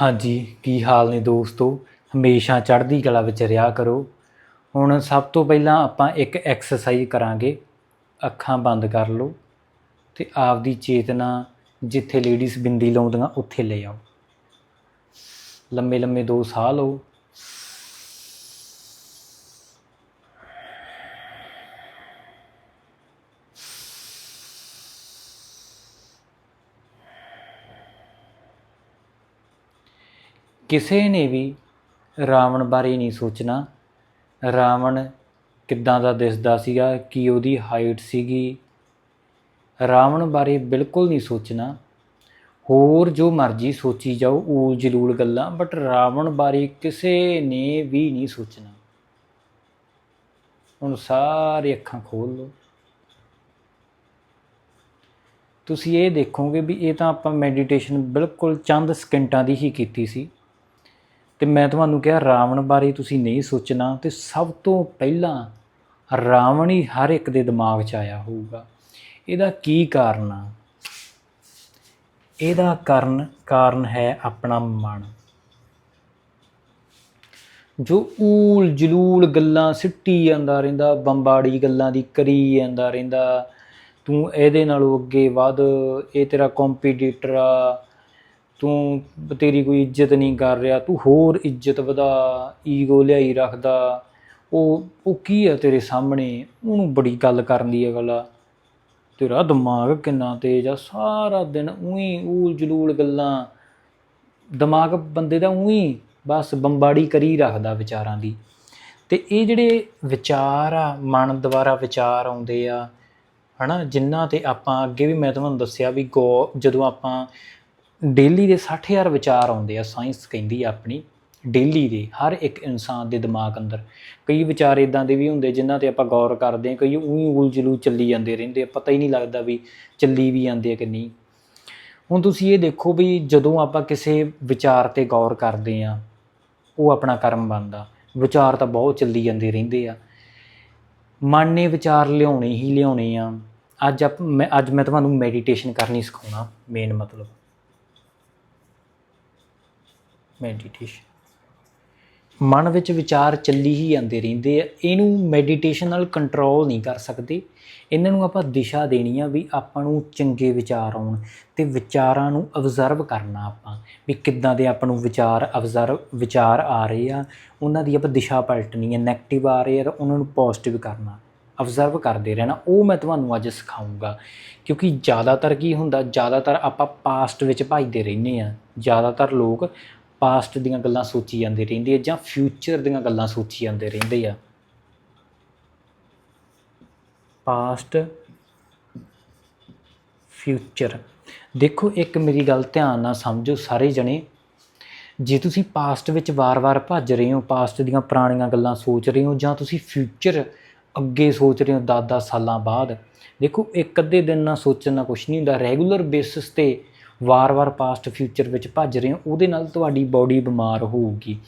ਹਾਂਜੀ, ਕੀ ਹਾਲ ਨੇ ਦੋਸਤੋ? ਹਮੇਸ਼ਾ ਚੜ੍ਹਦੀ ਕਲਾ ਵਿੱਚ ਰਿਹਾ ਕਰੋ। ਹੁਣ ਸਭ ਤੋਂ ਪਹਿਲਾਂ ਆਪਾਂ ਇੱਕ ਐਕਸਰਸਾਈਜ਼ ਕਰਾਂਗੇ। ਅੱਖਾਂ ਬੰਦ ਕਰ ਲਓ ਤੇ ਆਪਦੀ ਚੇਤਨਾ ਜਿੱਥੇ ਲੇਡੀਜ਼ ਬਿੰਦੀ ਲਾਉਂਦੀਆਂ, ਉੱਥੇ ਲੈ ਆਓ। ਲੰਮੇ ਲੰਮੇ ਦੋ ਸਾਹ ਲਓ। ਕਿਸੇ ਨੇ ਵੀ ਰਾਵਣ ਬਾਰੇ ਨਹੀਂ ਸੋਚਣਾ। ਰਾਵਣ ਕਿੱਦਾਂ ਦਾ ਦਿਸਦਾ ਸੀਗਾ, ਕੀ ਉਹਦੀ ਹਾਈਟ ਸੀਗੀ। ਰਾਵਣ ਬਾਰੇ ਬਿਲਕੁਲ ਨਹੀਂ ਸੋਚਣਾ। ਹੋਰ ਜੋ ਮਰਜ਼ੀ ਸੋਚੀ ਜਾਓ, ਊਲ ਜਲੂਲ ਗੱਲਾਂ ਬਟ ਰਾਵਣ ਬਾਰੇ ਕਿਸੇ ਨੇ ਵੀ ਨਹੀਂ ਸੋਚਣਾ। ਹੁਣ ਸਾਰੇ ਅੱਖਾਂ ਖੋਲ ਲਓ। ਤੁਸੀਂ ਇਹ ਦੇਖੋਗੇ ਵੀ ਇਹ ਤਾਂ ਆਪਾਂ ਮੈਡੀਟੇਸ਼ਨ ਬਿਲਕੁਲ ਚੰਦ ਸਕਿੰਟਾਂ ਦੀ ਹੀ ਕੀਤੀ ਸੀ। ਤੇ ਮੈਂ ਤੁਹਾਨੂੰ ਕਿਹਾ, ਰਾਵਣ ਬਾਰੇ ਤੁਸੀਂ ਨਹੀਂ ਸੋਚਣਾ ਤੇ ਸਭ ਤੋਂ ਪਹਿਲਾਂ ਰਾਵਣ ਹੀ ਹਰ ਇੱਕ ਦੇ ਦਿਮਾਗ 'ਚ ਆਇਆ ਹੋਊਗਾ। ਇਹਦਾ ਕੀ ਕਾਰਨ ਆ? ਇਹਦਾ ਕਾਰਨ ਕਾਰਨ ਹੈ ਆਪਣਾ ਮਨ। ਜੋ ਊਲ ਜਲੂਲ ਗੱਲਾਂ ਸਿੱਟੀ ਜਾਂਦਾ ਰਹਿੰਦਾ, ਬੰਬਾੜੀ ਗੱਲਾਂ ਦੀ ਕਰੀ ਜਾਂਦਾ ਰਹਿੰਦਾ, ਤੂੰ ਇਹਦੇ ਨਾਲੋਂ ਅੱਗੇ ਵੱਧ, ਇਹ ਤੇਰਾ ਕੰਪੀਟੀਟਰ ਆ ਤੂੰ ਤੇਰੀ ਕੋਈ ਇੱਜ਼ਤ ਨਹੀਂ ਕਰ ਰਿਹਾ, ਤੂੰ ਹੋਰ ਇੱਜ਼ਤ ਵਧਾ ਈਗੋ ਲਿਆਈ ਰੱਖਦਾ। ਉਹ ਉਹ ਕੀ ਆ ਤੇਰੇ ਸਾਹਮਣੇ? ਉਹਨੂੰ ਬੜੀ ਗੱਲ ਕਰਨ ਦੀ ਅਗਲਾ ਤੇਰਾ ਦਿਮਾਗ ਕਿੰਨਾ ਤੇਜ਼ ਆ, ਸਾਰਾ ਦਿਨ ਉਹੀ ਊਲ ਜਲੂਲ ਗੱਲਾਂ। ਦਿਮਾਗ ਬੰਦੇ ਦਾ ਉਹੀ, ਬਸ ਬੰਬਾੜੀ ਕਰੀ ਰੱਖਦਾ ਵਿਚਾਰਾਂ ਦੀ। ਤੇ ਇਹ ਜਿਹੜੇ ਵਿਚਾਰ ਆ, ਮਨ ਦੁਆਰਾ ਵਿਚਾਰ ਆਉਂਦੇ ਆ, ਹਨਾ ਜਿਨ੍ਹਾਂ ਤੇ ਆਪਾਂ ਅੱਗੇ ਵੀ ਮੈਂ ਤੁਹਾਨੂੰ ਦੱਸਿਆ ਵੀ ਗੋ, ਜਦੋਂ ਆਪਾਂ ਡੇਲੀ ਦੇ 60000 ਵਿਚਾਰ ਆਉਂਦੇ ਆ ਸਾਇੰਸ ਕਹਿੰਦੀ ਆ ਆਪਣੀ, ਡੇਲੀ ਦੇ, ਹਰ ਇੱਕ ਇਨਸਾਨ ਦੇ ਦਿਮਾਗ ਅੰਦਰ। ਕਈ ਵਿਚਾਰ ਇਦਾਂ ਦੇ ਵੀ ਹੁੰਦੇ ਜਿਨ੍ਹਾਂ ਤੇ ਆਪਾਂ ਗੌਰ ਕਰਦੇ ਹਾਂ, ਕਈ ਉਹੀ ਉਲਝਲੂ ਚੱਲੀ ਜਾਂਦੇ ਰਹਿੰਦੇ ਆ, ਪਤਾ ਹੀ ਨਹੀਂ ਲੱਗਦਾ ਵੀ ਚੱਲੀ ਵੀ ਜਾਂਦੇ ਆ ਕਿ ਨਹੀਂ। ਹੁਣ ਤੁਸੀਂ ਇਹ ਦੇਖੋ ਵੀ ਜਦੋਂ ਆਪਾਂ ਕਿਸੇ ਵਿਚਾਰ ਤੇ ਗੌਰ ਕਰਦੇ ਆ ਉਹ ਆਪਣਾ ਕਰਮ ਬਣਦਾ। ਵਿਚਾਰ ਤਾਂ ਬਹੁਤ ਚੱਲੀ ਜਾਂਦੇ ਰਹਿੰਦੇ ਆ। ਮਨ ਨੇ ਵਿਚਾਰ ਲਿਆਉਣੇ ਹੀ ਲਿਆਉਣੇ ਆ। ਅੱਜ ਆਪ, ਮੈਂ, ਅੱਜ ਮੈਂ ਤੁਹਾਨੂੰ ਮੈਡੀਟੇਸ਼ਨ ਕਰਨੀ ਸਿਖਾਉਣਾ ਮੇਨ ਮਤਲਬ। ਮੈਡੀਟੇਸ਼ਨ ਮਨ ਵਿੱਚ ਵਿਚਾਰ ਚੱਲੀ ਹੀ ਜਾਂਦੇ ਰਹਿੰਦੇ ਆ। ਇਹਨੂੰ ਮੈਡੀਟੇਸ਼ਨ ਨਾਲ ਕੰਟਰੋਲ ਨਹੀਂ ਕਰ ਸਕਦੇ। ਇਹਨਾਂ ਨੂੰ ਆਪਾਂ ਦਿਸ਼ਾ ਦੇਣੀ ਆ ਵੀ ਆਪਾਂ ਨੂੰ ਚੰਗੇ ਵਿਚਾਰ ਆਉਣ ਤੇ ਵਿਚਾਰਾਂ ਨੂੰ ਅਬਜ਼ਰਵ ਕਰਨਾ ਆਪਾਂ। ਵੀ ਕਿੱਦਾਂ ਦੇ ਆਪਾਂ ਨੂੰ ਵਿਚਾਰ ਅਬਜ਼ਰਵ ਵਿਚਾਰ ਆ ਰਹੇ ਆ। ਉਹਨਾਂ ਦੀ ਆਪਾਂ ਦਿਸ਼ਾ ਪਲਟਣੀ ਹੈ 네ਗੇਟਿਵ ਆ ਰਹੇ ਆ ਤਾਂ ਉਹਨਾਂ ਨੂੰ ਪੋਜ਼ਿਟਿਵ ਕਰਨਾ। ਅਬਜ਼ਰਵ ਕਰਦੇ ਰਹਿਣਾ। ਉਹ ਮੈਂ ਤੁਹਾਨੂੰ ਅੱਜ ਸਿਖਾਉਂਗਾ ਕਿਉਂਕਿ ਜ਼ਿਆਦਾਤਰ ਕੀ ਹੁੰਦਾ? ਜ਼ਿਆਦਾਤਰ ਆਪਾਂ ਪਾਸਟ ਵਿੱਚ ਭਜਦੇ ਰਹਿੰਦੇ ਆ। ਜ਼ਿਆਦਾਤਰ ਲੋਕ ਪਾਸਟ ਦੀਆਂ ਗੱਲਾਂ ਸੋਚੀ ਜਾਂਦੇ ਰਹਿੰਦੇ ਆ ਜਾਂ ਫਿਊਚਰ ਦੀਆਂ ਗੱਲਾਂ ਸੋਚੀ ਜਾਂਦੇ ਰਹਿੰਦੇ ਆ। ਪਾਸਟ ਫਿਊਚਰ ਦੇਖੋ, ਇੱਕ ਮੇਰੀ ਗੱਲ ਧਿਆਨ ਨਾਲ ਸਮਝੋ ਸਾਰੇ ਜਣੇ। ਜੇ ਤੁਸੀਂ ਪਾਸਟ ਵਿੱਚ ਵਾਰ-ਵਾਰ ਭੱਜ ਰਹੇ ਹੋ ਪਾਸਟ ਦੀਆਂ ਪੁਰਾਣੀਆਂ ਗੱਲਾਂ ਸੋਚ ਰਹੇ ਹੋ ਜਾਂ ਤੁਸੀਂ ਫਿਊਚਰ ਅੱਗੇ ਸੋਚ ਰਹੇ ਹੋ 10-10 ਸਾਲਾਂ ਬਾਅਦ, ਦੇਖੋ, ਇੱਕ ਅੱਧੇ ਦਿਨ ਨਾਲ ਸੋਚਣ ਨਾਲ ਕੁਝ ਨਹੀਂ ਹੁੰਦਾ। ਰੈਗੂਲਰ ਬੇਸਿਸ ਤੇ ਵਾਰ-ਵਾਰ ਪਾਸਟ ਫਿਊਚਰ ਵਿੱਚ ਭੱਜ ਰਹੇ ਹੋ, ਉਹਦੇ ਨਾਲ ਤੁਹਾਡੀ ਬਾਡੀ ਬਿਮਾਰ ਹੋਊਗੀ।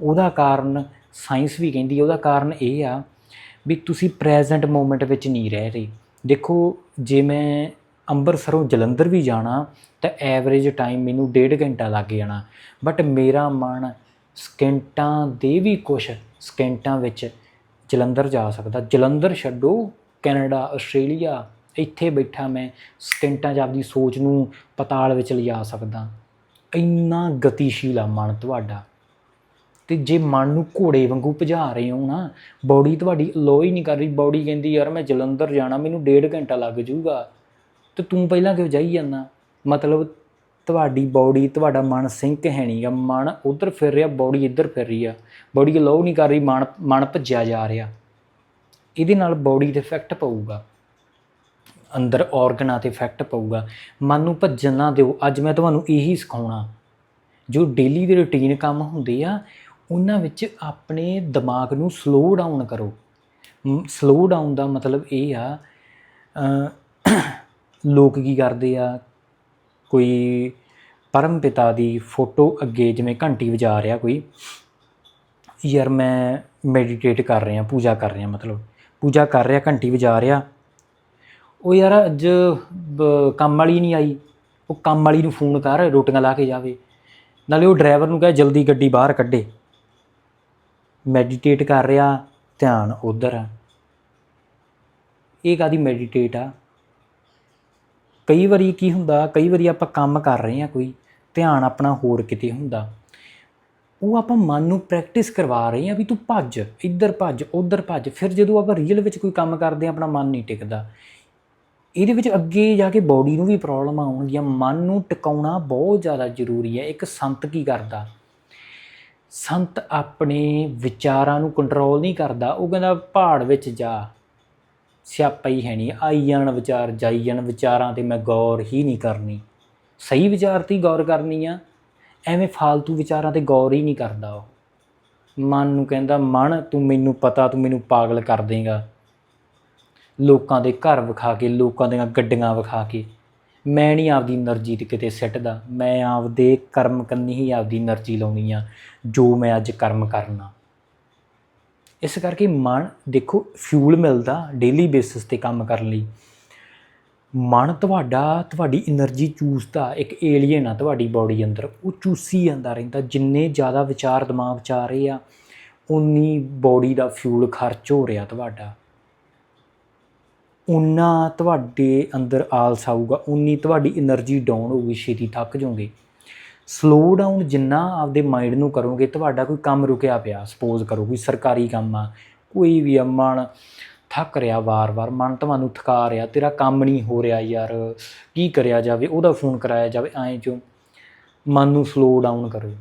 ਉਹਦਾ ਕਾਰਨ ਸਾਇੰਸ ਵੀ ਕਹਿੰਦੀ ਹੈ, ਉਹਦਾ ਕਾਰਨ ਇਹ ਆ ਵੀ ਤੁਸੀਂ ਪ੍ਰੈਜ਼ੈਂਟ ਮੂਮੈਂਟ ਵਿੱਚ ਨਹੀਂ ਰਹਿ ਰਹੇ। ਦੇਖੋ, ਜੇ ਮੈਂ ਅੰਮ੍ਰਿਤਸਰੋਂ ਜਲੰਧਰ ਵੀ ਜਾਣਾ, ਤਾਂ ਐਵਰੇਜ ਟਾਈਮ ਮੈਨੂੰ ਡੇਢ ਘੰਟਾ ਲੱਗ ਜਾਣਾ। ਬਟ ਮੇਰਾ ਮਨ ਸਕਿੰਟਾਂ ਦੇ ਵੀ ਕੁਛ ਸਕਿੰਟਾਂ ਵਿੱਚ ਜਲੰਧਰ ਜਾ ਸਕਦਾ। ਜਲੰਧਰ ਛੱਡੋ, ਕੈਨੇਡਾ, ਆਸਟ੍ਰੇਲੀਆ ਇੱਥੇ ਬੈਠਾ ਮੈਂ, ਸਕਿੰਟਾਂ 'ਚ ਆਪਦੀ ਸੋਚ ਨੂੰ ਪਤਾਲ ਵਿੱਚ ਲਿਜਾ ਸਕਦਾ। ਇੰਨਾ ਗਤੀਸ਼ੀਲ ਆ ਮਨ ਤੁਹਾਡਾ। ਤੇ ਜੇ ਮਨ ਨੂੰ ਘੋੜੇ ਵਾਂਗੂ ਭਜਾ ਰਹੇ ਹੋ ਨਾ, ਬਾਡੀ ਤੁਹਾਡੀ ਅਲੋ ਹੀ ਨਹੀਂ ਕਰ ਰਹੀ। ਬਾਡੀ ਕਹਿੰਦੀ, ਯਾਰ ਮੈਂ ਜਲੰਧਰ ਜਾਣਾ, ਮੈਨੂੰ ਡੇਢ ਘੰਟਾ ਲੱਗ ਜਾਊਗਾ। ਤੇ ਤੂੰ ਪਹਿਲਾਂ ਕਿਉਂ ਜਾਈ ਜਾਂਦਾ? ਮਤਲਬ ਤੁਹਾਡੀ ਬਾਡੀ, ਤੁਹਾਡਾ ਮਨ ਸਿੰਕ ਹੈ ਨਹੀਂਗਾ ਮਨ ਉਧਰ ਫਿਰ ਰਿਹਾ, ਬਾਡੀ ਇੱਧਰ ਫਿਰ ਰਹੀ ਆ। ਬਾਡੀ ਅਲੋ ਨਹੀਂ ਕਰ ਰਹੀ, ਮਨ ਮਨ ਭੱਜਿਆ ਜਾ ਰਿਹਾ। ਇਹਦੇ ਨਾਲ ਬਾਡੀ ਤੇ ਇਫੈਕਟ ਪਊਗਾ। ਅੰਦਰ ਆਰਗਨਾਂ ਤੇ ਇਫੈਕਟ ਪਊਗਾ। ਮਨ ਨੂੰ ਭੱਜਣ ਨਾ ਦਿਓ। ਅੱਜ ਮੈਂ ਤੁਹਾਨੂੰ ਇਹੀ ਸਿਖਾਉਣਾ। ਜੋ ਡੇਲੀ ਦੇ ਰੁਟੀਨ ਕੰਮ ਹੁੰਦੇ ਆ, ਉਹਨਾਂ ਵਿੱਚ ਆਪਣੇ ਦਿਮਾਗ ਨੂੰ ਸਲੋ ਡਾਊਨ ਕਰੋ। ਸਲੋ ਡਾਊਨ ਦਾ ਮਤਲਬ ਇਹ ਆ ਲੋਕ ਕੀ ਕਰਦੇ ਆ? ਕੋਈ ਪਰਮ ਪਿਤਾ ਦੀ ਫੋਟੋ ਅੱਗੇ ਜਿਵੇਂ ਘੰਟੀ ਵਜਾ ਰਿਹਾ ਕੋਈ, ਯਾਰ ਮੈਂ ਮੈਡੀਟੇਟ ਕਰ ਰਿਹਾ, ਪੂਜਾ ਕਰ ਰਿਹਾ ਮਤਲਬ। ਪੂਜਾ ਕਰ ਰਿਹਾ, ਘੰਟੀ ਵਜਾ ਰਿਹਾ। ਉਹ ਯਾਰ ਅੱਜ ਬ- ਕੰਮ ਵਾਲੀ ਨਹੀਂ ਆਈ। ਉਹ ਕੰਮ ਵਾਲੀ ਨੂੰ ਫੋਨ ਕਰ, ਰੋਟੀਆਂ ਲਾ ਕੇ ਜਾਵੇ। ਨਾਲੇ ਉਹ ਡਰਾਈਵਰ ਨੂੰ ਕਹੇ, ਜਲਦੀ ਗੱਡੀ ਬਾਹਰ ਕੱਢੇ। ਮੈਡੀਟੇਟ ਕਰ ਰਿਹਾ, ਧਿਆਨ ਉਧਰ। ਆ ਇਹ ਕਾਦੀ ਮੈਡੀਟੇਟ ਆ? ਕਈ ਵਾਰੀ ਕੀ ਹੁੰਦਾ, ਕਈ ਵਾਰੀ ਆਪਾਂ ਕੰਮ ਕਰ ਰਹੇ ਹਾਂ ਕੋਈ, ਧਿਆਨ ਆਪਣਾ ਹੋਰ ਕਿਤੇ ਹੁੰਦਾ। ਉਹ ਆਪਾਂ ਮਨ ਨੂੰ ਪ੍ਰੈਕਟਿਸ ਕਰਵਾ ਰਹੇ ਹਾਂ ਵੀ ਤੂੰ ਭੱਜ, ਇੱਧਰ ਭੱਜ, ਉੱਧਰ ਭੱਜ। ਫਿਰ ਜਦੋਂ ਆਪਾਂ ਰੀਅਲ ਵਿੱਚ ਕੋਈ ਕੰਮ ਕਰਦੇ ਹਾਂ, ਆਪਣਾ ਮਨ ਨਹੀਂ ਟਿਕਦਾ। ਇਹਦੇ ਵਿੱਚ ਅੱਗੇ ਜਾ ਕੇ ਬਾਡੀ ਨੂੰ ਵੀ ਪ੍ਰੋਬਲਮ ਆਉਣਗੀਆਂ ਮਨ ਨੂੰ ਟਿਕਾਉਣਾ ਬਹੁਤ ਜ਼ਿਆਦਾ ਜ਼ਰੂਰੀ ਹੈ। ਇੱਕ ਸੰਤ ਕੀ ਕਰਦਾ? ਸੰਤ ਆਪਣੇ ਵਿਚਾਰਾਂ ਨੂੰ ਕੰਟਰੋਲ ਨਹੀਂ ਕਰਦਾ। ਉਹ ਕਹਿੰਦਾ, ਪਹਾੜ ਵਿੱਚ ਜਾ। ਸਿਆਪਾ ਹੀ ਹੈ ਨਹੀਂ। ਆਈ ਜਾਣ ਵਿਚਾਰ, ਜਾਈ ਜਾਣ ਵਿਚਾਰਾਂ ਤੇ ਮੈਂ ਗੌਰ ਹੀ ਨਹੀਂ ਕਰਨੀ। ਸਹੀ ਵਿਚਾਰ ਤੇ ਗੌਰ ਕਰਨੀ ਆ। ਐਵੇਂ ਫਾਲਤੂ ਵਿਚਾਰਾਂ ਤੇ ਗੌਰ ਹੀ ਨਹੀਂ ਕਰਦਾ ਉਹ। ਮਨ ਨੂੰ ਕਹਿੰਦਾ, ਮਨ, ਤੂੰ ਮੈਨੂੰ ਪਤਾ, ਤੂੰ ਮੈਨੂੰ ਪਾਗਲ ਕਰ ਦੇਂਗਾ। ਲੋਕਾਂ ਦੇ ਘਰ ਵਿਖਾ ਕੇ, ਲੋਕਾਂ ਦੀਆਂ ਗੱਡੀਆਂ ਵਿਖਾ ਕੇ। ਮੈਂ ਨਹੀਂ ਆਪਦੀ એનર્ਜੀ ਤੇ ਕਿਤੇ ਸਿੱਟਦਾ। ਮੈਂ ਆਪਦੇ ਕਰਮ ਕੰਨੀ ਹੀ ਆਪਦੀ એનર્ਜੀ ਲਾਉਣੀ ਆ ਜੋ ਮੈਂ ਅੱਜ ਕਰਮ ਕਰਨਾ। ਇਸ ਕਰਕੇ ਮਨ, ਦੇਖੋ ਫਿਊਲ ਮਿਲਦਾ ਡੇਲੀ ਬੇਸਿਸ ਤੇ ਕੰਮ ਕਰਨ ਲਈ। ਮਨ ਤੁਹਾਡਾ, ਤੁਹਾਡੀ એનર્ਜੀ ਚੂਸਦਾ, ਇੱਕ ਏਲੀਅਨ ਆ ਤੁਹਾਡੀ ਬਾਡੀ ਅੰਦਰ। ਉਹ ਚੂਸੀ ਜਾਂਦਾ ਰਹਿੰਦਾ। ਜਿੰਨੇ ਜ਼ਿਆਦਾ ਵਿਚਾਰ, ਦਿਮਾਗ 'ਚ ਆ ਰਹੇ ਆ ਉਨੀ ਬਾਡੀ ਦਾ ਫਿਊਲ ਖਰਚ ਹੋ ਰਿਹਾ ਤੁਹਾਡਾ। ਉਨਾ ਤੁਹਾਡੇ ਅੰਦਰ ਆਲਸ ਆਊਗਾ, ਉਨੀ ਤੁਹਾਡੀ એનર્ਜੀ ਡਾਊਨ ਹੋਊਗੀ, ਛੇਤੀ ਥੱਕ ਜਾਓਗੇ। ਸਲੋ ਡਾਊਨ ਜਿੰਨਾ ਆਪਦੇ ਮਾਈਂਡ ਨੂੰ ਕਰੋਗੇ, ਤੁਹਾਡਾ ਕੋਈ ਕੰਮ ਰੁਕਿਆ ਪਿਆ ਸਪੋਜ਼ ਕਰੋ ਕੋਈ ਸਰਕਾਰੀ ਕੰਮ ਆ, ਕੋਈ ਵੀ ਆ, ਮਨ ਥੱਕ ਰਿਹਾ ਵਾਰ-ਵਾਰ, ਮਨ ਤੁਹਾਨੂੰ ਥਕਾ ਰਿਹਾ, ਤੇਰਾ ਕੰਮ ਨਹੀਂ ਹੋ ਰਿਹਾ ਯਾਰ, ਕੀ ਕਰਿਆ ਜਾਵੇ, ਉਹਦਾ ਫੋਨ ਕਰਾਇਆ ਜਾਵੇ, ਐਂ ਚੋਂ ਮਨ ਨੂੰ ਸਲੋ ਡਾਊਨ ਕਰੋ।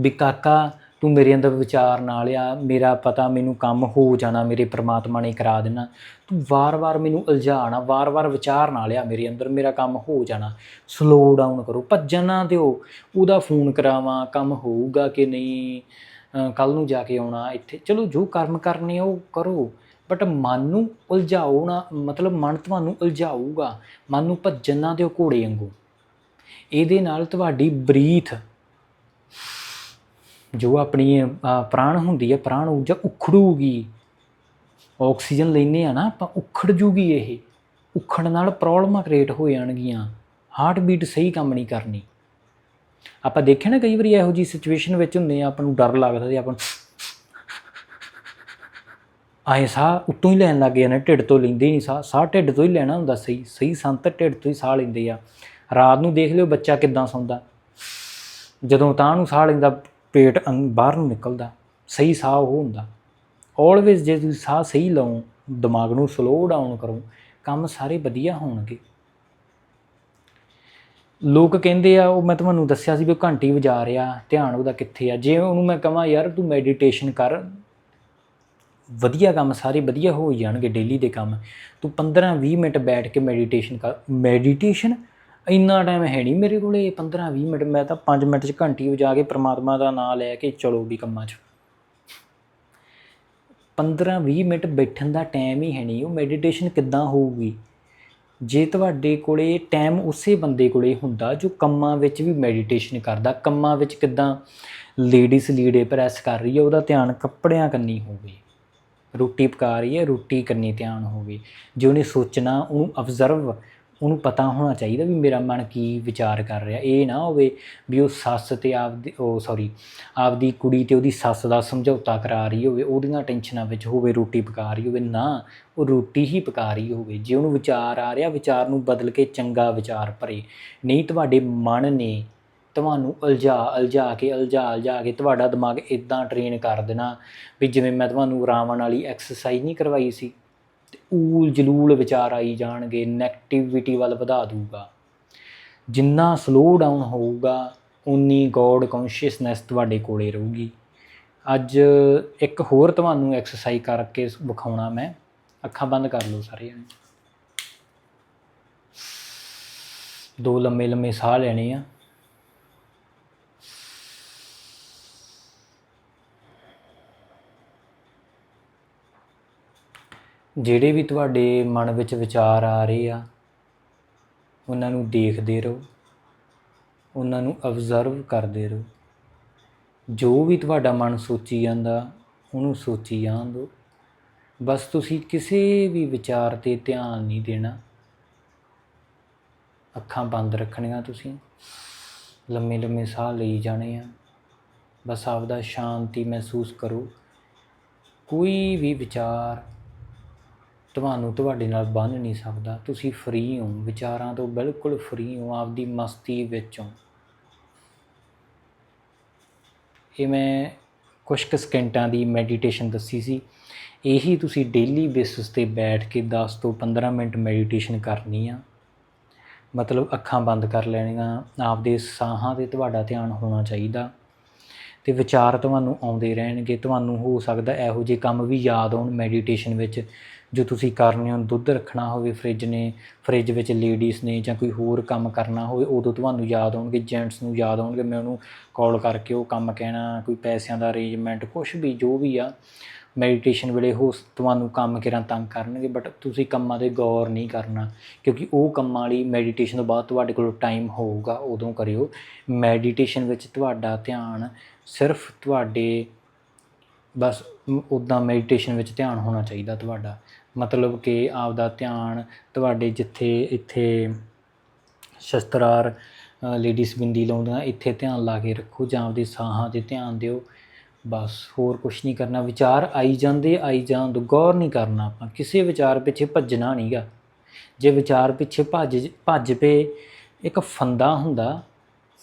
ਵੀ ਕਾਕਾ ਤੂੰ ਮੇਰੇ ਅੰਦਰ ਵਿਚਾਰ ਨਾ ਲਿਆ ਮੇਰਾ ਪਤਾ ਮੈਨੂੰ ਕੰਮ ਹੋ ਜਾਣਾ, ਮੇਰੇ ਪ੍ਰਮਾਤਮਾ ਨੇ ਕਰਾ ਦੇਣਾ। ਤੂੰ ਵਾਰ-ਵਾਰ ਮੈਨੂੰ ਉਲਝਾਣਾ, ਵਾਰ-ਵਾਰ ਵਿਚਾਰ ਨਾ ਲਿਆ ਮੇਰੇ ਅੰਦਰ ਮੇਰਾ ਕੰਮ ਹੋ ਜਾਣਾ। ਸਲੋ ਡਾਊਨ ਕਰੋ, ਭੱਜਣ ਨਾ ਦਿਓ। ਉਹਦਾ ਫੋਨ ਕਰਾਵਾਂ, ਕੰਮ ਹੋਊਗਾ ਕਿ ਨਹੀਂ ਕੱਲ ਨੂੰ ਜਾ ਕੇ ਆਉਣਾ ਇੱਥੇ। ਚਲੋ, ਜੋ ਕਰਮ ਕਰਨੇ ਉਹ ਕਰੋ। ਬਟ ਮਨ ਨੂੰ ਉਲਝਾਓ ਨਾ, ਮਤਲਬ ਮਨ ਤੁਹਾਨੂੰ ਉਲਝਾਊਗਾ। ਮਨ ਨੂੰ ਭੱਜਣ ਨਾ ਦਿਓ ਘੋੜੇ ਵਾਂਗੂ। ਇਹਦੇ ਨਾਲ ਤੁਹਾਡੀ ਬਰੀਥ ਜੋ ਆਪਣੀ ਪ੍ਰਾਣ ਹੁੰਦੀ ਹੈ, ਪ੍ਰਾਣ ਊਰਜਾ ਉਖੜੂਗੀ। ਆਕਸੀਜਨ ਲੈਨੇ ਆ ਨਾ, ਆਪਾਂ ਉਖੜ ਜੂਗੀ ਇਹ। ਉਖੜਨ ਨਾਲ ਪ੍ਰੋਬਲਮਾਂ ਕ੍ਰੀਏਟ ਹੋ ਜਾਣਗੀਆਂ। ਹਾਰਟ ਬੀਟ ਸਹੀ ਕੰਮ ਨਹੀਂ ਕਰਨੀ। ਆਪਾਂ ਦੇਖਿਆ ਨਾ ਕਈ ਵਾਰੀ ਇਹੋ ਜੀ ਸਿਚੁਏਸ਼ਨ ਵਿੱਚ ਹੁੰਦੇ ਆ, ਆਪਾਂ ਨੂੰ ਡਰ ਲੱਗਦਾ ਤੇ ਆਪਾਂ ਆਏ ਸਾਹ ਉੱਤੋਂ ਹੀ ਲੈਣ ਲੱਗ ਜਾਂਦੇ ਢਿੱਡ ਤੋਂ ਲੈਂਦੇ ਨਹੀਂ ਸਾਹ। ਸਾਹ ਢਿੱਡ ਤੋਂ ਹੀ ਲੈਣਾ ਹੁੰਦਾ ਸਹੀ। ਸਹੀ ਸੰਤ ਢਿੱਡ ਤੋਂ ਹੀ ਸਾਹ ਲੈਂਦੇ ਆ। ਰਾਤ ਨੂੰ ਦੇਖ ਲਿਓ ਬੱਚਾ ਕਿੱਦਾਂ ਸੌਂਦਾ। ਜਦੋਂ ਤਾਂ ਨੂੰ ਸਾਹ ਲੈਂਦਾ ਪੇਟ ਅੰ- ਬਾਹਰ ਨੂੰ ਨਿਕਲਦਾ, ਸਹੀ ਸਾਹ ਉਹ ਹੁੰਦਾ। ਆਲਵੇਜ਼ ਜੇ ਤੁਸੀਂ ਸਾਹ ਸਹੀ ਲਓ, ਦਿਮਾਗ ਨੂੰ ਸਲੋ ਡਾਊਨ ਕਰੋ, ਕੰਮ ਸਾਰੇ ਵਧੀਆ ਹੋਣਗੇ। ਲੋਕ ਕਹਿੰਦੇ ਆ, ਉਹ ਮੈਂ ਤੁਹਾਨੂੰ ਦੱਸਿਆ ਸੀ ਵੀ ਉਹ ਘੰਟੀ ਵਜਾ ਰਿਹਾ, ਧਿਆਨ ਉਹਦਾ ਕਿੱਥੇ ਆ। ਜੇ ਉਹਨੂੰ ਮੈਂ ਕਹਾਂ, ਯਾਰ ਤੂੰ ਮੈਡੀਟੇਸ਼ਨ ਕਰ, ਵਧੀਆ ਕੰਮ ਸਾਰੇ ਵਧੀਆ ਹੋ ਜਾਣਗੇ ਡੇਲੀ ਦੇ ਕੰਮ। ਤੂੰ 15 20 ਮਿੰਟ ਬੈਠ ਕੇ ਮੈਡੀਟੇਸ਼ਨ ਕਰ ਮੈਡੀਟੇਸ਼ਨ ਇੰਨਾ ਟਾਈਮ ਹੈ ਨਹੀਂ ਮੇਰੇ ਕੋਲੇ 15 20 ਮਿੰਟ, ਮੈਂ ਤਾਂ 5 ਮਿੰਟ 'ਚ ਘੰਟੀ ਵਜਾ ਕੇ ਪ੍ਰਮਾਤਮਾ ਦਾ ਨਾਮ ਲੈ ਕੇ ਚਲੋ ਵੀ ਕੰਮਾਂ 'ਚ। 15 20 ਮਿੰਟ ਬੈਠਣ ਦਾ ਟਾਈਮ ਹੀ ਹੈ ਨਹੀਂ ਉਹ ਮੈਡੀਟੇਸ਼ਨ ਕਿੱਦਾਂ ਹੋਊਗੀ? ਜੇ ਤੁਹਾਡੇ ਕੋਲੇ ਟਾਈਮ ਉਸੇ ਬੰਦੇ ਕੋਲੇ ਹੁੰਦਾ ਜੋ ਕੰਮਾਂ ਵਿੱਚ ਵੀ ਮੈਡੀਟੇਸ਼ਨ ਕਰਦਾ, ਕੰਮਾਂ ਵਿੱਚ ਕਿੱਦਾਂ ਲੇਡੀਜ਼ ਲੀੜੇ ਪ੍ਰੈਸ ਕਰ ਰਹੀ ਹੈ, ਉਹਦਾ ਧਿਆਨ ਕੱਪੜਿਆਂ ਕੰਨੀ ਹੋਵੇ। ਰੋਟੀ ਪਕਾ ਰਹੀ ਹੈ, ਰੋਟੀ ਕੰਨੀ ਧਿਆਨ ਹੋਵੇ। ਜੇ ਉਹਨੇ ਸੋਚਣਾ, ਉਹਨੂੰ ਅਬਜ਼ਰਵ ਉਹਨੂੰ ਪਤਾ ਹੋਣਾ ਚਾਹੀਦਾ ਵੀ ਮੇਰਾ ਮਨ ਕੀ ਵਿਚਾਰ ਕਰ ਰਿਹਾ। ਇਹ ਨਾ ਹੋਵੇ ਵੀ ਉਹ ਸੱਸ ਤੇ ਆਪਦੀ, ਉਹ ਸੌਰੀ ਆਪਦੀ ਕੁੜੀ ਤੇ ਉਹਦੀ ਸੱਸ ਦਾ ਸਮਝੌਤਾ ਕਰਾ ਰਹੀ ਹੋਵੇ, ਉਹਦੀਆਂ ਟੈਨਸ਼ਨਾਂ ਵਿੱਚ ਹੋਵੇ, ਰੋਟੀ ਪਕਾ ਰਹੀ ਹੋਵੇ, ਨਾ, ਉਹ ਰੋਟੀ ਹੀ ਪਕਾ ਰਹੀ ਹੋਵੇ। ਜੇ ਉਹਨੂੰ ਵਿਚਾਰ ਆ ਰਿਹਾ, ਵਿਚਾਰ ਨੂੰ ਬਦਲ ਕੇ ਚੰਗਾ ਵਿਚਾਰ ਭਰੇ। ਨਹੀਂ, ਤੁਹਾਡੇ ਮਨ ਨੇ ਤੁਹਾਨੂੰ ਉਲਝਾ ਉਲਝਾ ਕੇ, ਉਲਝਾ ਉਲਝਾ ਕੇ ਤੁਹਾਡਾ ਦਿਮਾਗ ਇਦਾਂ ਟ੍ਰੇਨ ਕਰ ਦੇਣਾ ਵੀ ਜਿਵੇਂ ਮੈਂ ਤੁਹਾਨੂੰ ਰਾਵਣ ਵਾਲੀ ਐਕਸਰਸਾਈਜ਼ ਨਹੀਂ ਕਰਵਾਈ ਸੀ। ਤੇ ਊਲ ਜਲੂਲ ਵਿਚਾਰ ਆਈ ਜਾਣਗੇ 네ਗੇਟਿਵਿਟੀ ਵੱਲ ਵਧਾ ਦੂਗਾ ਜਿੰਨਾ ਸਲੋ ਡਾਊਨ ਹੋਊਗਾ ਉਨੀ ਗੋਡ ਕੌਨਸ਼ੀਅਸਨੈਸ ਤੁਹਾਡੇ ਕੋਲੇ ਰਹੂਗੀ। ਅੱਜ ਇੱਕ ਹੋਰ ਤੁਹਾਨੂੰ ਐਕਸਰਸਾਈਜ਼ ਕਰਕੇ ਵਿਖਾਉਣਾ ਮੈਂ। ਅੱਖਾਂ ਬੰਦ ਕਰ ਲਓ ਸਾਰੇ ਜਣੇ ਦੋ ਲੰਮੇ ਲੰਮੇ ਸਾਹ ਲੈਣੇ ਆ। ਜਿਹੜੇ ਵੀ ਤੁਹਾਡੇ ਮਨ ਵਿੱਚ ਵਿਚਾਰ ਆ ਰਹੇ ਆ, ਉਹਨਾਂ ਨੂੰ ਦੇਖਦੇ ਰਹੋ, ਉਹਨਾਂ ਨੂੰ ਅਬਜ਼ਰਵ ਕਰਦੇ ਰਹੋ। ਜੋ ਵੀ ਤੁਹਾਡਾ ਮਨ ਸੋਚੀ ਜਾਂਦਾ, ਉਹਨੂੰ ਸੋਚੀ ਜਾਣ ਦਿਓ। ਬਸ ਤੁਸੀਂ ਕਿਸੇ ਵੀ ਵਿਚਾਰ ਤੇ ਧਿਆਨ ਨਹੀਂ ਦੇਣਾ। ਅੱਖਾਂ ਬੰਦ ਰੱਖਣੀਆਂ ਤੁਸੀਂ। ਲੰਮੇ ਲੰਮੇ ਸਾਹ ਲਈ ਜਾਣੇ ਆ। ਬਸ ਆਪਦਾ ਸ਼ਾਂਤੀ ਮਹਿਸੂਸ ਕਰੋ। ਕੋਈ ਵੀ ਵਿਚਾਰ ਤੁਹਾਨੂੰ ਤੁਹਾਡੇ ਨਾਲ ਬੰਨ ਨਹੀਂ ਸਕਦਾ। ਤੁਸੀਂ ਫ੍ਰੀ ਹੋ। ਵਿਚਾਰਾਂ ਤੋਂ ਬਿਲਕੁਲ ਫ੍ਰੀ ਹੋ। ਆਪਦੀ ਮਸਤੀ ਵਿੱਚ ਹੋ। ਇਹ ਮੈਂ ਕੁਝ ਕੁ ਸਕਿੰਟਾਂ ਦੀ ਮੈਡੀਟੇਸ਼ਨ ਦੱਸੀ ਸੀ। ਇਹੀ ਤੁਸੀਂ ਡੇਲੀ ਬੇਸਿਸ ਤੇ ਬੈਠ ਕੇ 10 ਤੋਂ 15 ਮਿੰਟ ਮੈਡੀਟੇਸ਼ਨ ਕਰਨੀ ਆ। ਮਤਲਬ ਅੱਖਾਂ ਬੰਦ ਕਰ ਲੈਣੀਆਂ। ਆਪਦੇ ਸਾਹਾਂ ਤੇ ਤੁਹਾਡਾ ਧਿਆਨ ਹੋਣਾ ਚਾਹੀਦਾ। ਤੇ ਵਿਚਾਰ ਤੁਹਾਨੂੰ ਆਉਂਦੇ ਰਹਿਣਗੇ। ਤੁਹਾਨੂੰ ਹੋ ਸਕਦਾ ਇਹੋ ਜਿਹੇ ਕੰਮ ਵੀ ਯਾਦ ਆਉਣ ਮੈਡੀਟੇਸ਼ਨ ਵਿੱਚ। ਜੋ ਤੁਸੀਂ ਕਰਨੇ ਹੋ, ਦੁੱਧ ਰੱਖਣਾ ਹੋਵੇ ਫ੍ਰਿਜ ਨੇ, ਫ੍ਰਿਜ ਵਿੱਚ ਲੇਡੀਜ਼ ਨੇ ਜਾਂ ਕੋਈ ਹੋਰ ਕੰਮ ਕਰਨਾ ਹੋਵੇ, ਉਦੋਂ ਤੁਹਾਨੂੰ ਯਾਦ ਆਉਣਗੇ ਜੈਂਟਸ ਨੂੰ ਯਾਦ ਆਉਣਗੇ, ਮੈਂ ਉਹਨੂੰ ਕਾਲ ਕਰਕੇ ਉਹ ਕੰਮ ਕਹਿਣਾ, ਕੋਈ ਪੈਸਿਆਂ ਦਾ ਅਰੇਂਜਮੈਂਟ ਕੁਝ ਵੀ, ਜੋ ਵੀ ਆ ਮੈਡੀਟੇਸ਼ਨ ਵੇਲੇ ਹੋ, ਤੁਹਾਨੂੰ ਕੰਮ ਕਿਰਾਂ ਤੰਗ ਕਰਨਗੇ ਬਟ ਤੁਸੀਂ ਕੰਮਾਂ ਤੇ ਗੌਰ ਨਹੀਂ ਕਰਨਾ, ਕਿਉਂਕਿ ਉਹ ਕੰਮਾਂ ਲਈ ਮੈਡੀਟੇਸ਼ਨ ਤੋਂ ਬਾਅਦ ਤੁਹਾਡੇ ਕੋਲ ਟਾਈਮ ਹੋਊਗਾ, ਉਦੋਂ ਕਰਿਓ। ਮੈਡੀਟੇਸ਼ਨ ਵਿੱਚ ਤੁਹਾਡਾ ਧਿਆਨ ਸਿਰਫ ਤੁਹਾਡੇ, ਬਸ ਉਦਾਂ ਮੈਡੀਟੇਸ਼ਨ ਵਿੱਚ ਧਿਆਨ ਹੋਣਾ ਚਾਹੀਦਾ ਤੁਹਾਡਾ। ਮਤਲਬ ਕਿ ਆਪਦਾ ਧਿਆਨ ਤੁਹਾਡੇ ਜਿੱਥੇ ਇੱਥੇ ਸ਼ਸਤਰਾਰ ਲੇਡੀਜ਼ ਬਿੰਦੀ ਲਾਉਂਦੀਆਂ ਇੱਥੇ ਧਿਆਨ ਲਾ ਕੇ ਰੱਖੋ ਜਾਂ ਆਪਦੇ ਸਾਹਾਂ 'ਤੇ ਧਿਆਨ ਦਿਓ। ਬਸ ਹੋਰ ਕੁਝ ਨਹੀਂ ਕਰਨਾ। ਵਿਚਾਰ ਆਈ ਜਾਂਦੇ, ਆਈ ਜਾਣ ਦੋ, ਗੌਰ ਨਹੀਂ ਕਰਨਾ ਆਪਾਂ। ਕਿਸੇ ਵਿਚਾਰ ਪਿੱਛੇ ਭੱਜਣਾ ਨਹੀਂਗਾ। ਜੇ ਵਿਚਾਰ ਪਿੱਛੇ ਭੱਜ ਭੱਜ ਪਏ, ਇੱਕ ਫੰਦਾ ਹੁੰਦਾ,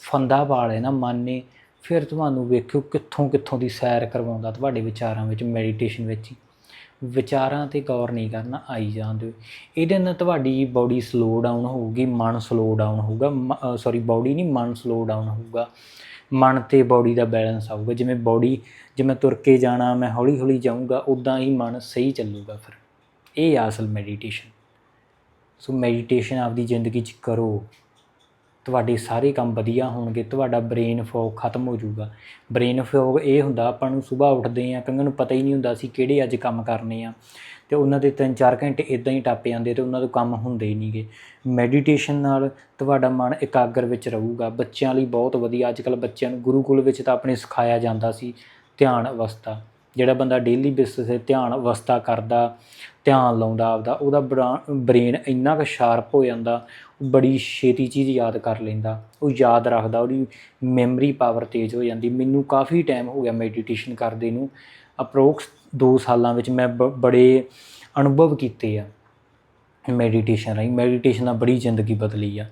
ਫੰਦਾ ਪਾ ਲੈਣਾ ਮਨ ਨੇ ਫਿਰ ਤੁਹਾਨੂੰ ਵੇਖਿਓ ਕਿੱਥੋਂ ਕਿੱਥੋਂ ਦੀ ਸੈਰ ਕਰਵਾਉਂਦਾ ਤੁਹਾਡੇ ਵਿਚਾਰਾਂ ਵਿੱਚ ਮੈਡੀਟੇਸ਼ਨ ਵਿੱਚ ਹੀ। ਵਿਚਾਰਾਂ ਤੇ ਗੌਰ ਨਹੀਂ ਕਰਨਾ ਆਈ ਜਾਂਦੇ। ਇਹਦੇ ਨਾਲ ਤੁਹਾਡੀ ਬਾਡੀ ਸਲੋ ਡਾਊਨ ਹੋਊਗੀ, ਮਨ ਸਲੋ ਡਾਊਨ ਹੋਊਗਾ ਸੌਰੀ ਬਾਡੀ ਨਹੀਂ, ਮਨ ਸਲੋ ਡਾਊਨ ਹੋਊਗਾ। ਮਨ ਤੇ ਬਾਡੀ ਦਾ ਬੈਲੈਂਸ ਆਊਗਾ। ਜਿਵੇਂ ਬਾਡੀ ਜਿਵੇਂ ਤੁਰ ਕੇ ਜਾਣਾ, ਮੈਂ ਹੌਲੀ ਹੌਲੀ ਜਾਊਂਗਾ ਉਦਾਂ ਹੀ ਮਨ ਸਹੀ ਚੱਲੂਗਾ ਫਿਰ। ਇਹ ਆ ਅਸਲ ਮੈਡੀਟੇਸ਼ਨ ਸੋ ਮੈਡੀਟੇਸ਼ਨ ਆਪਦੀ ਜ਼ਿੰਦਗੀ 'ਚ ਕਰੋ। ਤੁਹਾਡੇ ਸਾਰੇ ਕੰਮ ਵਧੀਆ ਹੋਣਗੇ, ਤੁਹਾਡਾ ਬ੍ਰੇਨ ਫੋਗ ਖਤਮ ਹੋ ਜਾਊਗਾ। ਬ੍ਰੇਨ ਫੋਗ ਇਹ ਹੁੰਦਾ, ਆਪਾਂ ਨੂੰ ਸਵੇਰ ਉੱਠਦੇ ਆ, ਕਈਆਂ ਨੂੰ ਪਤਾ ਹੀ ਨਹੀਂ ਹੁੰਦਾ ਸੀ ਕਿਹੜੇ ਅੱਜ ਕੰਮ ਕਰਨੇ ਆ। ਤੇ ਉਹਨਾਂ ਦੇ 3-4 ਘੰਟੇ ਇਦਾਂ ਹੀ ਟੱਪ ਜਾਂਦੇ ਤੇ ਉਹਨਾਂ ਤੋਂ ਕੰਮ ਹੁੰਦੇ ਹੀ ਨਹੀਂਗੇ। ਮੈਡੀਟੇਸ਼ਨ ਨਾਲ ਤੁਹਾਡਾ ਮਨ ਇਕਾਗਰ ਵਿੱਚ ਰਹੂਗਾ। ਬੱਚਿਆਂ ਲਈ ਬਹੁਤ ਵਧੀਆ ਅੱਜ ਕੱਲ ਬੱਚਿਆਂ ਨੂੰ ਗੁਰੂਕੁਲ ਵਿੱਚ ਤਾਂ ਆਪਣੇ ਸਿਖਾਇਆ ਜਾਂਦਾ ਸੀ, ਧਿਆਨ ਅਵਸਥਾ। ਜਿਹੜਾ ਬੰਦਾ ਡੇਲੀ ਬੇਸਿਸ ਤੇ ਧਿਆਨ ਅਵਸਥਾ ਕਰਦਾ, ਧਿਆਨ ਲਾਉਂਦਾ ਆਪਦਾ, ਉਹਦਾ ਬ੍ਰੇਨ ਇੰਨਾ ਕੁ ਸ਼ਾਰਪ ਹੋ ਜਾਂਦਾ ਬੜੀ ਛੇਤੀ ਚੀਜ਼ ਯਾਦ ਕਰ ਲੈਂਦਾ, ਉਹ ਯਾਦ ਰੱਖਦਾ, ਉਹਦੀ ਮੈਮਰੀ ਪਾਵਰ ਤੇਜ਼ ਹੋ ਜਾਂਦੀ। ਮੈਨੂੰ ਕਾਫੀ ਟਾਈਮ ਹੋ ਗਿਆ ਮੈਡੀਟੇਸ਼ਨ ਕਰਦੇ ਨੂੰ। ਅਪਰੋਕਸ 2 ਸਾਲਾਂ ਵਿੱਚ ਮੈਂ ਬ- ਬੜੇ ਅਨੁਭਵ ਕੀਤੇ ਆ ਮੈਡੀਟੇਸ਼ਨ ਰਾਹੀਂ। ਮੈਡੀਟੇਸ਼ਨ ਨਾਲ ਬੜੀ ਜ਼ਿੰਦਗੀ ਬਦਲੀ ਆ।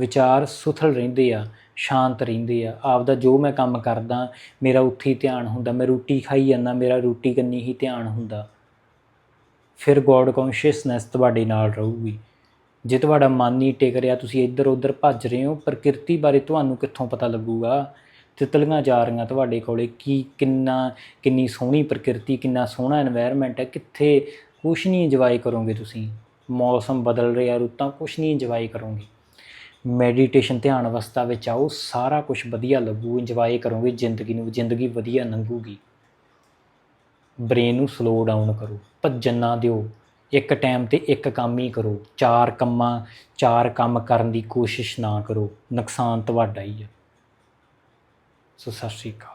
ਵਿਚਾਰ ਸੁਥਲ ਰਹਿੰਦੇ ਆ, ਸ਼ਾਂਤ ਰਹਿੰਦੇ ਆ। ਆਪਦਾ ਜੋ ਮੈਂ ਕੰਮ ਕਰਦਾ, ਮੇਰਾ ਉੱਥੇ ਹੀ ਧਿਆਨ ਹੁੰਦਾ। ਮੈਂ ਰੋਟੀ ਖਾਈ ਜਾਂਦਾ, ਮੇਰਾ ਰੋਟੀ ਕੰਨੀ ਹੀ ਧਿਆਨ ਹੁੰਦਾ। ਫਿਰ ਗੋਡ ਕੌਨਸ਼ੀਅਸਨੈਸ ਤੁਹਾਡੇ ਨਾਲ ਰਹੂਗੀ। ਜੇ ਤੁਹਾਡਾ ਮਨ ਨਹੀਂ ਟਿਕ ਰਿਹਾ, ਤੁਸੀਂ ਇੱਧਰ ਉੱਧਰ ਭੱਜ ਰਹੇ ਹੋ, ਪ੍ਰਕਿਰਤੀ ਬਾਰੇ ਤੁਹਾਨੂੰ ਕਿੱਥੋਂ ਪਤਾ ਲੱਗੂਗਾ? ਤਿਤਲੀਆਂ ਜਾ ਰਹੀਆਂ ਤੁਹਾਡੇ ਕੋਲੇ, ਕੀ ਕਿੰਨਾ, ਕਿੰਨੀ ਸੋਹਣੀ ਪ੍ਰਕਿਰਤੀ, ਕਿੰਨਾ ਸੋਹਣਾ এনवायरमेंट ਹੈ, ਕਿੱਥੇ ਕੁਛ ਨਹੀਂ ਇੰਜੋਏ ਕਰੋਗੇ ਤੁਸੀਂ? ਮੌਸਮ ਬਦਲ ਰਿਹਾ, ਰੁੱਤਾਂ ਕੁਛ ਨਹੀਂ ਇੰਜੋਏ ਕਰੋਗੇ। ਮੈਡੀਟੇਸ਼ਨ ਧਿਆਨ ਅਵਸਥਾ ਵਿੱਚ ਆਓ, ਸਾਰਾ ਕੁਝ ਵਧੀਆ ਲੱਗੂ ਇੰਜੋਏ ਕਰੋਗੇ, ਜ਼ਿੰਦਗੀ ਨੂੰ, ਜ਼ਿੰਦਗੀ ਵਧੀਆ ਲੰਘੂਗੀ ਬ੍ਰੇਨ ਨੂੰ ਸਲੋ ਡਾਊਨ ਕਰੋ, ਭੱਜਣਾ ਦਿਓ। ਇੱਕ ਟਾਈਮ ਤੇ ਇੱਕ ਕੰਮ ਹੀ ਕਰੋ, ਚਾਰ ਕੰਮਾਂ, ਚਾਰ ਕੰਮ ਕਰਨ ਦੀ ਕੋਸ਼ਿਸ਼ ਨਾ ਕਰੋ, ਨੁਕਸਾਨ ਤੁਹਾਡਾ ਹੀ ਆ ਸੋ ਸਤਿ ਸ਼੍ਰੀ ਅਕਾਲ।